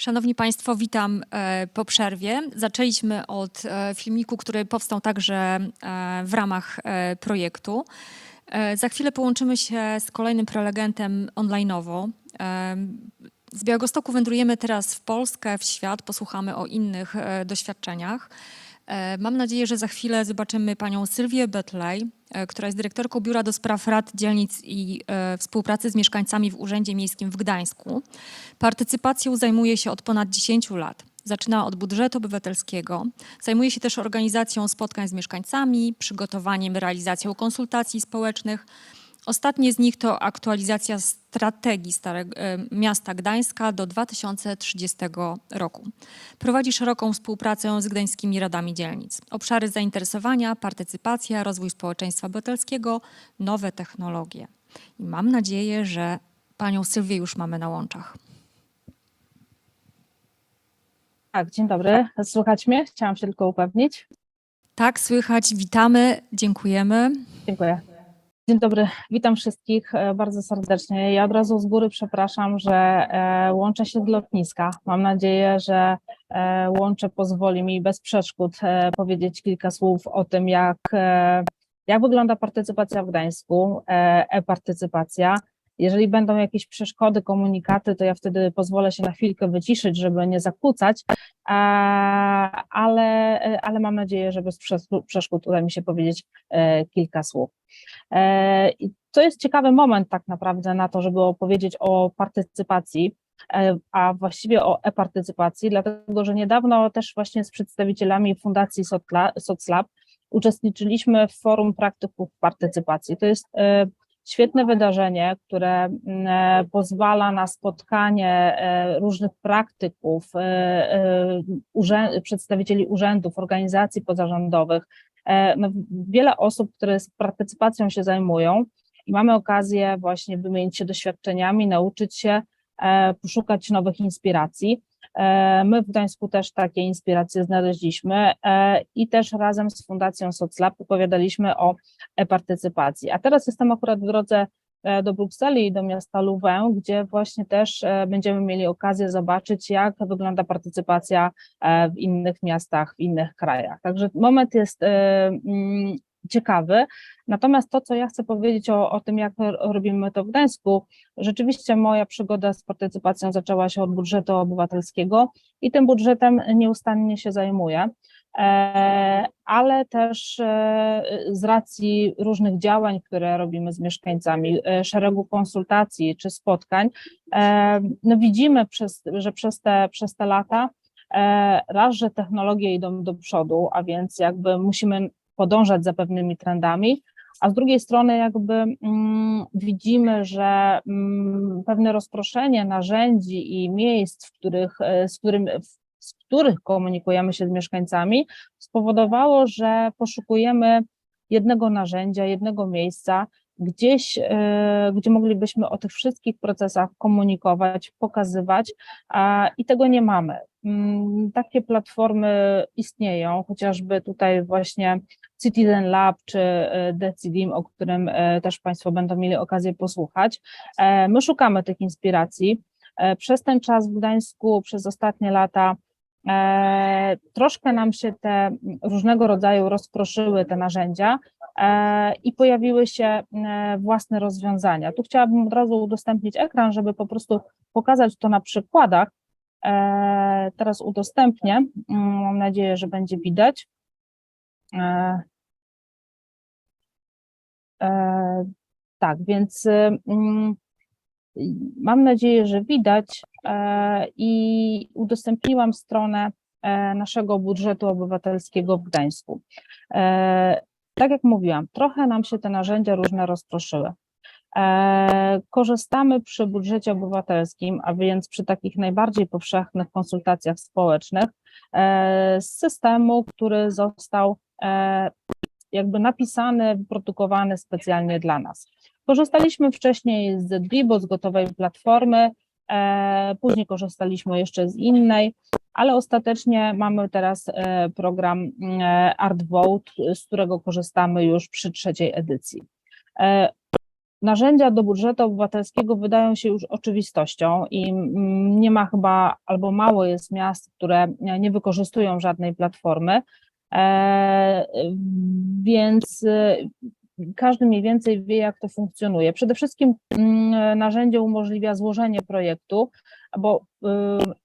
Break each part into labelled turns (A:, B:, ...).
A: Szanowni Państwo, witam e, po przerwie. Zaczęliśmy od e, filmiku, który powstał także e, w ramach projektu. Za chwilę połączymy się z kolejnym prelegentem online'owo. Z Białegostoku wędrujemy teraz w Polskę, w świat, posłuchamy o innych doświadczeniach. E, Mam nadzieję, że za chwilę zobaczymy panią Sylwię Betlej, e, która jest dyrektorką Biura do Spraw Rad Dzielnic i e, Współpracy z mieszkańcami w Urzędzie Miejskim w Gdańsku. Partycypacją zajmuje się od ponad 10 lat. Zaczyna od budżetu obywatelskiego. Zajmuje się też organizacją spotkań z mieszkańcami, przygotowaniem, realizacją konsultacji społecznych. Ostatnie z nich to aktualizacja strategii Starego, e, Miasta Gdańska do 2030 roku. Prowadzi szeroką współpracę z gdańskimi radami dzielnic. Obszary zainteresowania, partycypacja, rozwój społeczeństwa obywatelskiego, nowe technologie. I mam nadzieję, że panią Sylwię już mamy na łączach.
B: Tak, dzień dobry. Słychać mnie? Chciałam się tylko upewnić.
A: Tak, słychać. Witamy, dziękujemy.
B: Dziękuję. Dzień dobry, witam wszystkich e, bardzo serdecznie. Ja od razu z góry przepraszam, że e, łączę się z lotniska. Mam nadzieję, że e, łącze pozwoli mi bez przeszkód powiedzieć kilka słów o tym, jak, jak wygląda partycypacja w Gdańsku, e-partycypacja. Jeżeli będą jakieś przeszkody, komunikaty, to ja wtedy pozwolę się na chwilkę wyciszyć, żeby nie zakłócać, ale, ale mam nadzieję, że bez przeszkód- uda mi się powiedzieć e, kilka słów. E, to jest ciekawy moment tak naprawdę na to, żeby opowiedzieć o partycypacji, e, a właściwie o e-partycypacji, dlatego że niedawno też właśnie z przedstawicielami Fundacji Soclab uczestniczyliśmy w forum praktyków partycypacji. To jest świetne wydarzenie, które mm, e, pozwala na spotkanie e, różnych praktyków, e, urzę- przedstawicieli urzędów, organizacji pozarządowych, no, wiele osób, które z partycypacją się zajmują i mamy okazję właśnie wymienić się doświadczeniami, nauczyć się, poszukać nowych inspiracji. E, My w Gdańsku też takie inspiracje znaleźliśmy e, i też razem z Fundacją Soclab opowiadaliśmy o e-partycypacji. A teraz jestem akurat w drodze e, do Brukseli i do miasta Louvain, gdzie właśnie też będziemy mieli okazję zobaczyć, jak wygląda partycypacja w innych miastach, w innych krajach. Także moment jest mm, ciekawy. Natomiast to, co ja chcę powiedzieć o, o tym, jak robimy to w Gdańsku, rzeczywiście moja przygoda z partycypacją zaczęła się od budżetu obywatelskiego i tym budżetem nieustannie się zajmuję. E, ale też e, z racji różnych działań, które robimy z mieszkańcami, e, szeregu konsultacji czy spotkań, no widzimy, przez, że przez te, przez te lata raz, że technologie idą do przodu, a więc jakby musimy podążać za pewnymi trendami, a z drugiej strony jakby mm, widzimy, że mm, pewne rozproszenie narzędzi i miejsc, w których, e, z, którym, z których komunikujemy się z mieszkańcami, spowodowało, że poszukujemy jednego narzędzia, jednego miejsca, gdzieś, e, gdzie moglibyśmy o tych wszystkich procesach komunikować, pokazywać, a, i tego nie mamy. Mm, Takie platformy istnieją, chociażby tutaj właśnie Citizen Lab czy e, Decidim, o którym e, też Państwo będą mieli okazję posłuchać. E, My szukamy tych inspiracji. Przez ten czas w Gdańsku, przez ostatnie lata, troszkę nam się te różnego rodzaju rozproszyły te narzędzia i pojawiły się własne rozwiązania. Tu chciałabym od razu udostępnić ekran, żeby po prostu pokazać to na przykładach. E, Teraz udostępnię. Mm, Mam nadzieję, że będzie widać. E, e, Tak, więc mm, mam nadzieję, że widać i udostępniłam stronę naszego budżetu obywatelskiego w Gdańsku. Tak jak mówiłam, trochę nam się te narzędzia różne rozproszyły. E, Korzystamy przy budżecie obywatelskim, a więc przy takich najbardziej powszechnych konsultacjach społecznych, e, z systemu, który został e, jakby napisany, wyprodukowany specjalnie dla nas. Korzystaliśmy wcześniej z Dribo, z gotowej platformy, później korzystaliśmy jeszcze z innej, ale ostatecznie mamy teraz program ArtVote, z którego korzystamy już przy trzeciej edycji. Narzędzia do budżetu obywatelskiego wydają się już oczywistością i mm, nie ma chyba albo mało jest miast, które nie wykorzystują żadnej platformy. E, Więc e, każdy mniej więcej wie, jak to funkcjonuje. Przede wszystkim mm, narzędzie umożliwia złożenie projektu, bo y,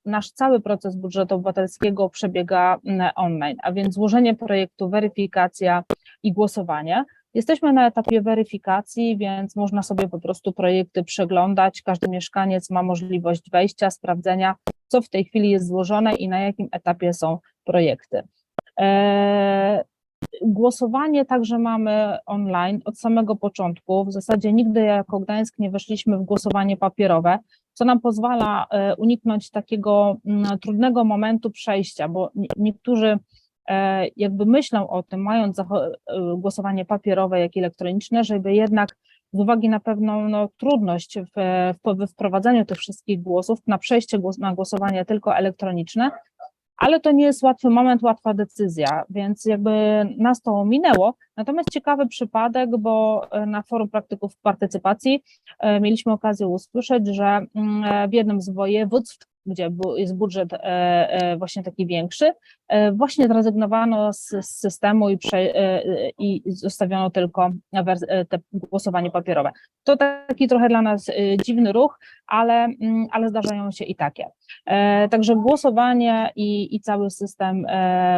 B: nasz cały proces budżetu obywatelskiego przebiega mm, online, a więc złożenie projektu, weryfikacja i głosowanie. Jesteśmy na etapie weryfikacji, więc można sobie po prostu projekty przeglądać. Każdy mieszkaniec ma możliwość wejścia, sprawdzenia, co w tej chwili jest złożone i na jakim etapie są projekty. E, Głosowanie także mamy online od samego początku. W zasadzie nigdy jako Gdańsk nie weszliśmy w głosowanie papierowe, co nam pozwala e, uniknąć takiego mm, trudnego momentu przejścia, bo nie- niektórzy jakby myślą o tym, mając e, głosowanie papierowe, jak i elektroniczne, żeby jednak z uwagi na pewną no, trudność w, w, tych wszystkich głosów, na przejście głos, na głosowanie tylko elektroniczne, ale to nie jest łatwy moment, łatwa decyzja, więc jakby nas to ominęło. Natomiast ciekawy przypadek, bo e, na forum praktyków partycypacji e, mieliśmy okazję usłyszeć, że mm, e, w jednym z województw, gdzie jest budżet e, e, właśnie taki większy, e, właśnie zrezygnowano z, systemu i, prze, i zostawiono tylko te głosowanie papierowe. To taki trochę dla nas dziwny ruch, ale, mm, ale zdarzają się i takie. Także głosowanie i, i cały system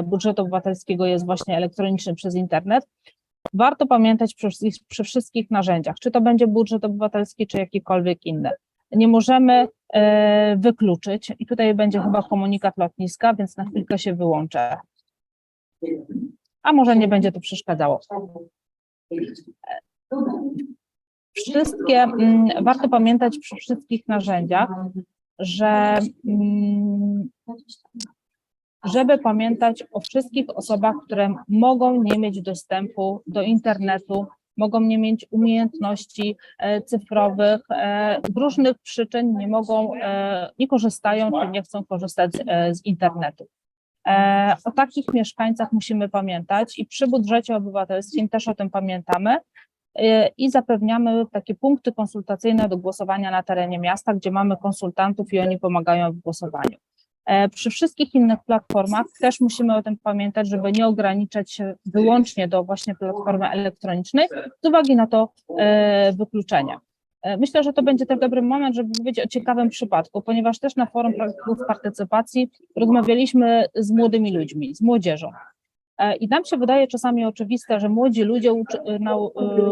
B: budżetu obywatelskiego jest właśnie elektroniczny przez internet. Warto pamiętać przy, wszystkich- przy wszystkich narzędziach, czy to będzie budżet obywatelski, czy jakikolwiek inny. Nie możemy wykluczyć, i tutaj będzie chyba komunikat lotniska, więc na chwilkę się wyłączę. A może nie będzie to przeszkadzało. Wszystkie, mm, warto pamiętać przy wszystkich narzędziach, że mm, żeby pamiętać o wszystkich osobach, które mogą nie mieć dostępu do internetu, mogą nie mieć umiejętności e, cyfrowych, e, z różnych przyczyn nie mogą, e, nie korzystają czy nie chcą korzystać z internetu. O takich mieszkańcach musimy pamiętać i przy budżecie obywatelskim też o tym pamiętamy i zapewniamy takie punkty konsultacyjne do głosowania na terenie miasta, gdzie mamy konsultantów i oni pomagają w głosowaniu. E, Przy wszystkich innych platformach też musimy o tym pamiętać, żeby nie ograniczać się wyłącznie do właśnie platformy elektronicznej z uwagi na to e, wykluczenie. E, Myślę, że to będzie też dobry moment, żeby powiedzieć o ciekawym przypadku, ponieważ też na forum praktyków partycypacji rozmawialiśmy z młodymi ludźmi, z młodzieżą. I nam się wydaje czasami oczywiste, że młodzi ludzie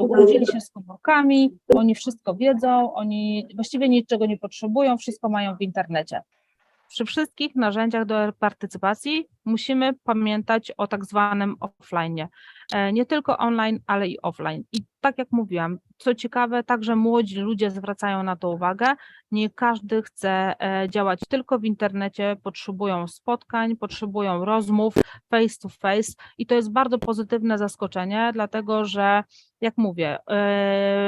B: urodzili się z komórkami, oni wszystko wiedzą, oni właściwie niczego nie potrzebują, wszystko mają w internecie. Przy wszystkich narzędziach do partycypacji musimy pamiętać o tak zwanym offline. Nie tylko online, ale i offline. I tak jak mówiłam, co ciekawe, także młodzi ludzie zwracają na to uwagę. Nie każdy chce e, działać tylko w internecie, potrzebują spotkań, potrzebują rozmów face to face i to jest bardzo pozytywne zaskoczenie, dlatego że, jak mówię, e,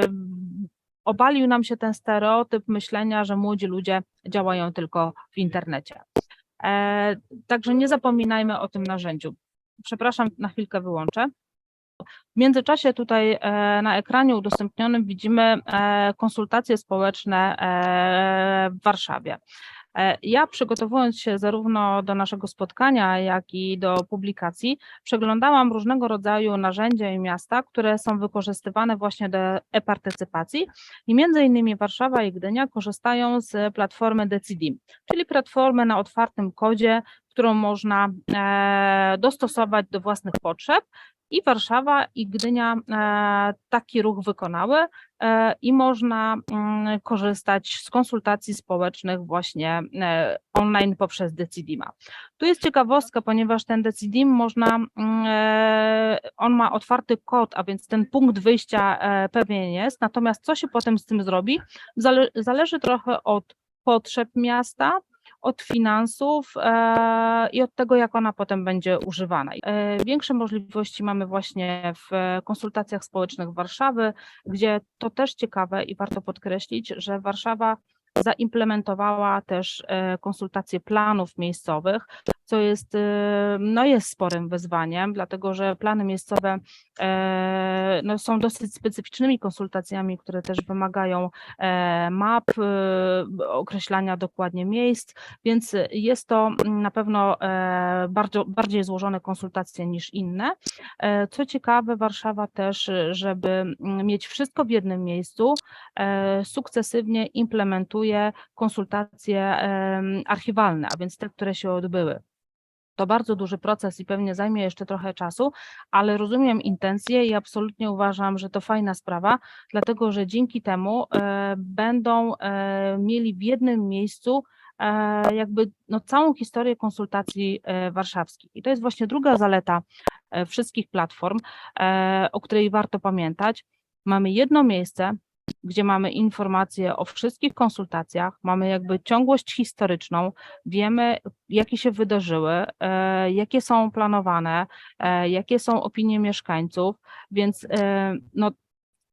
B: obalił nam się ten stereotyp myślenia, że młodzi ludzie działają tylko w internecie. E, Także nie zapominajmy o tym narzędziu. Przepraszam, na chwilkę wyłączę. W międzyczasie tutaj e, na ekranie udostępnionym widzimy e, konsultacje społeczne e, w Warszawie. E, Ja przygotowując się zarówno do naszego spotkania, jak i do publikacji, przeglądałam różnego rodzaju narzędzia i miasta, które są wykorzystywane właśnie do e-partycypacji. I między innymi Warszawa i Gdynia korzystają z platformy Decidim, czyli platformy na otwartym kodzie, którą można e, dostosować do własnych potrzeb i Warszawa i Gdynia e, taki ruch wykonały e, i można mm, korzystać z konsultacji społecznych właśnie e, online poprzez Decidima. Tu jest ciekawostka, ponieważ ten Decidim można, mm, on ma otwarty kod, a więc ten punkt wyjścia e, pewien jest, natomiast co się potem z tym zrobi, zale, zależy trochę od potrzeb miasta, od finansów e, i od tego, jak ona potem będzie używana. E, Większe możliwości mamy właśnie w konsultacjach społecznych Warszawy, gdzie to też ciekawe i warto podkreślić, że Warszawa zaimplementowała też e, konsultacje planów miejscowych, co jest, e, no jest sporym wyzwaniem, dlatego że plany miejscowe e, no, są dosyć specyficznymi konsultacjami, które też wymagają map, określania dokładnie miejsc, więc jest to na pewno bardzo, bardziej złożone konsultacje niż inne. Co ciekawe, Warszawa też, żeby mm, mieć wszystko w jednym miejscu, sukcesywnie implementuje konsultacje archiwalne, a więc te, które się odbyły. To bardzo duży proces i pewnie zajmie jeszcze trochę czasu, ale rozumiem intencje i absolutnie uważam, że to fajna sprawa, dlatego że dzięki temu e, będą e, mieli w jednym miejscu e, jakby no, całą historię konsultacji warszawskich. I to jest właśnie druga zaleta wszystkich platform, o której warto pamiętać. Mamy jedno miejsce, gdzie mamy informacje o wszystkich konsultacjach, mamy jakby ciągłość historyczną, wiemy, jakie się wydarzyły, e, jakie są planowane, e, jakie są opinie mieszkańców, więc e, no,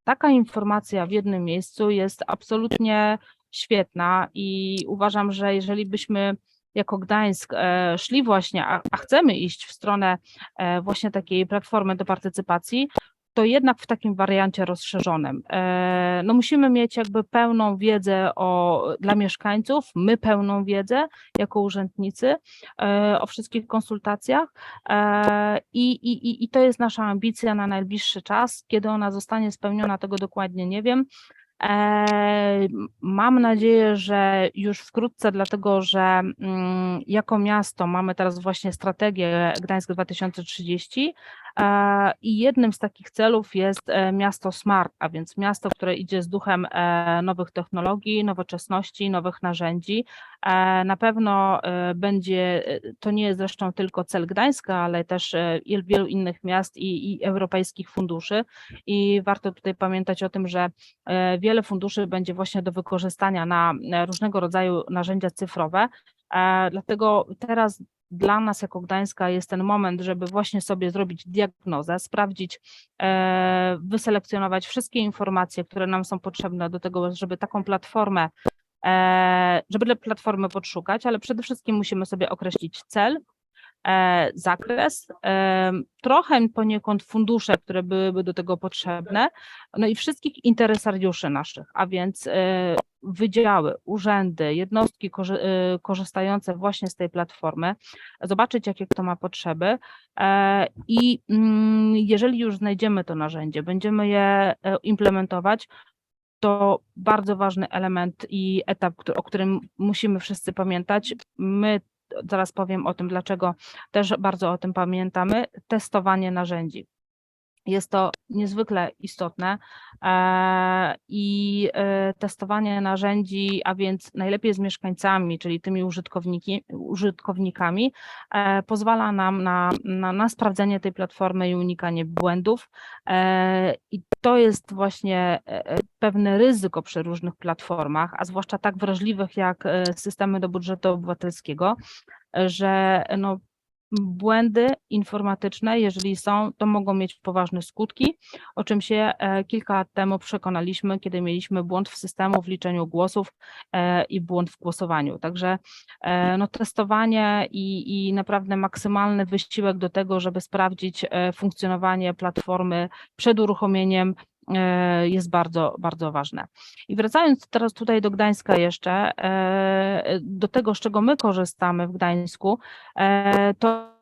B: taka informacja w jednym miejscu jest absolutnie świetna i uważam, że jeżeli byśmy jako Gdańsk szli właśnie, a, chcemy iść w stronę właśnie takiej platformy do partycypacji, to jednak w takim wariancie rozszerzonym. E, No musimy mieć jakby pełną wiedzę o, dla mieszkańców, my pełną wiedzę jako urzędnicy e, o wszystkich konsultacjach e, i, i, i- i to jest nasza ambicja na najbliższy czas. Kiedy ona zostanie spełniona, tego dokładnie nie wiem. Mam nadzieję, że już wkrótce, dlatego że mm, jako miasto mamy teraz właśnie strategię Gdańsk 2030 e, i jednym z takich celów jest e, miasto smart, a więc miasto, które idzie z duchem e, nowych technologii, nowoczesności, nowych narzędzi. Na pewno będzie, to nie jest zresztą tylko cel Gdańska, ale też wielu innych miast i, i europejskich funduszy i warto tutaj pamiętać o tym, że e, wiele funduszy będzie właśnie do wykorzystania na e, różnego rodzaju narzędzia cyfrowe. E, Dlatego teraz dla nas jako Gdańska jest ten moment, żeby właśnie sobie zrobić diagnozę, sprawdzić, e, wyselekcjonować wszystkie informacje, które nam są potrzebne do tego, żeby taką platformę, żeby platformy podszukać, ale przede wszystkim musimy sobie określić cel, zakres, e, trochę poniekąd fundusze, które byłyby do tego potrzebne, no i wszystkich interesariuszy naszych, a więc e, wydziały, urzędy, jednostki korzy- e, korzystające właśnie z tej platformy, zobaczyć, jakie kto ma potrzeby. E, i mm, jeżeli już znajdziemy to narzędzie, będziemy je e, implementować, to bardzo ważny element i etap, o którym musimy wszyscy pamiętać. My, zaraz powiem o tym, dlaczego też bardzo o tym pamiętamy, testowanie narzędzi. Jest to niezwykle istotne e, i e, testowanie narzędzi, a więc najlepiej z mieszkańcami, czyli tymi użytkownikami, e, pozwala nam na, na, na sprawdzenie tej platformy i unikanie błędów. I to jest właśnie pewne ryzyko przy różnych platformach, a zwłaszcza tak wrażliwych jak systemy do budżetu obywatelskiego, że no, błędy informatyczne, jeżeli są, to mogą mieć poważne skutki, o czym się e, kilka lat temu przekonaliśmy, kiedy mieliśmy błąd w systemu w liczeniu głosów e, i błąd w głosowaniu. Także e, no, testowanie i, i naprawdę maksymalny wysiłek do tego, żeby sprawdzić funkcjonowanie platformy przed uruchomieniem jest bardzo, bardzo ważne. I wracając teraz tutaj do Gdańska jeszcze, e, do tego, z czego my korzystamy w Gdańsku, e, to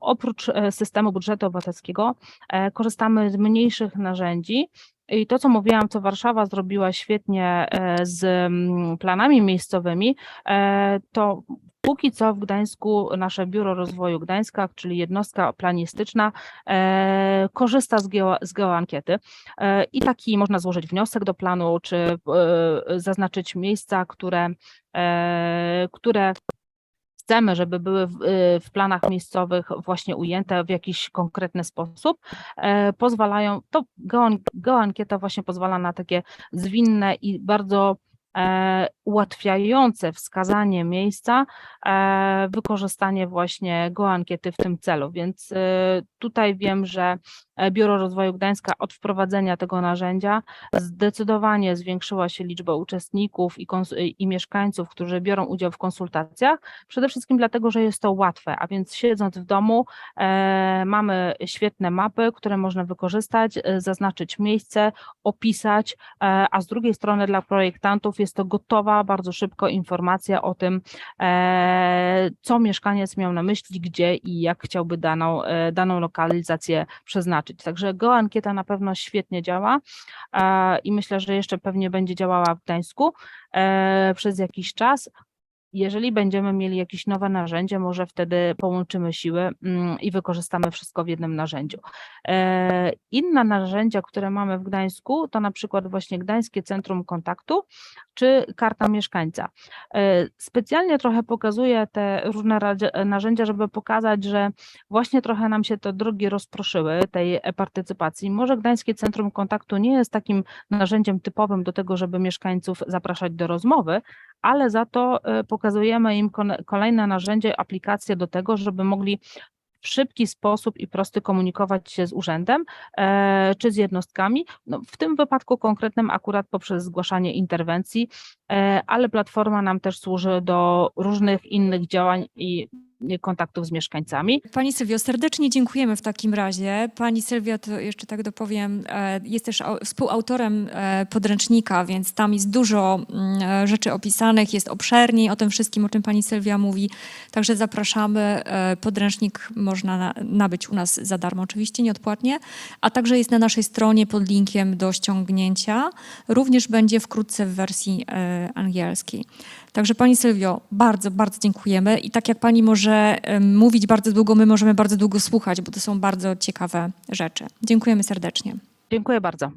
B: oprócz e, systemu budżetu obywatelskiego e, korzystamy z mniejszych narzędzi. I to, co mówiłam, co Warszawa zrobiła świetnie e, z mm, planami miejscowymi, e, to póki co w Gdańsku nasze Biuro Rozwoju Gdańska, czyli jednostka planistyczna, e, korzysta z, geo, z geoankiety. E, I taki można złożyć wniosek do planu, czy e, zaznaczyć miejsca, które, e, które chcemy, żeby były w, y, w planach miejscowych właśnie ujęte w jakiś konkretny sposób, e, pozwalają, to geoan- geoankieta właśnie pozwala na takie zwinne i bardzo e, ułatwiające wskazanie miejsca, e, wykorzystanie właśnie GoAnkiety w tym celu. Więc e, tutaj wiem, że e, Biuro Rozwoju Gdańska od wprowadzenia tego narzędzia zdecydowanie zwiększyła się liczba uczestników i, i mieszkańców, którzy biorą udział w konsultacjach, przede wszystkim dlatego, że jest to łatwe, a więc siedząc w domu e, mamy świetne mapy, które można wykorzystać, e, zaznaczyć miejsce, opisać, e, a z drugiej strony dla projektantów jest to gotowa bardzo szybko informacja o tym, e, co mieszkaniec miał na myśli, gdzie i jak chciałby daną, e, daną lokalizację przeznaczyć. Także GeoAnkieta na pewno świetnie działa e, i myślę, że jeszcze pewnie będzie działała w Gdańsku przez jakiś czas. Jeżeli będziemy mieli jakieś nowe narzędzie, może wtedy połączymy siły mm, i wykorzystamy wszystko w jednym narzędziu. E, Inne narzędzia, które mamy w Gdańsku, to na przykład właśnie Gdańskie Centrum Kontaktu czy Karta Mieszkańca. E, Specjalnie trochę pokazuję te różne narzędzia, żeby pokazać, że właśnie trochę nam się te drogi rozproszyły tej partycypacji. Może Gdańskie Centrum Kontaktu nie jest takim narzędziem typowym do tego, żeby mieszkańców zapraszać do rozmowy, ale za to e, pokazujemy im kolejne narzędzie, aplikacje do tego, żeby mogli w szybki sposób i prosty komunikować się z urzędem e, czy z jednostkami. No, w tym wypadku konkretnym akurat poprzez zgłaszanie interwencji, ale platforma nam też służy do różnych innych działań i kontaktów z mieszkańcami.
A: Pani Sylwio, serdecznie dziękujemy w takim razie. Pani Sylwia, to jeszcze tak dopowiem, e, jest też au- współautorem e, podręcznika, więc tam jest dużo mm, e, rzeczy opisanych, jest obszerniej o tym wszystkim, o czym pani Sylwia mówi. Także zapraszamy. E, Podręcznik można na- nabyć u nas za darmo, oczywiście nieodpłatnie, a także jest na naszej stronie pod linkiem do ściągnięcia. Również będzie wkrótce w wersji angielskiej. Także Pani Sylwio, bardzo, bardzo dziękujemy. I tak jak Pani może mówić bardzo długo, my możemy bardzo długo słuchać, bo to są bardzo ciekawe rzeczy. Dziękujemy serdecznie.
B: Dziękuję bardzo.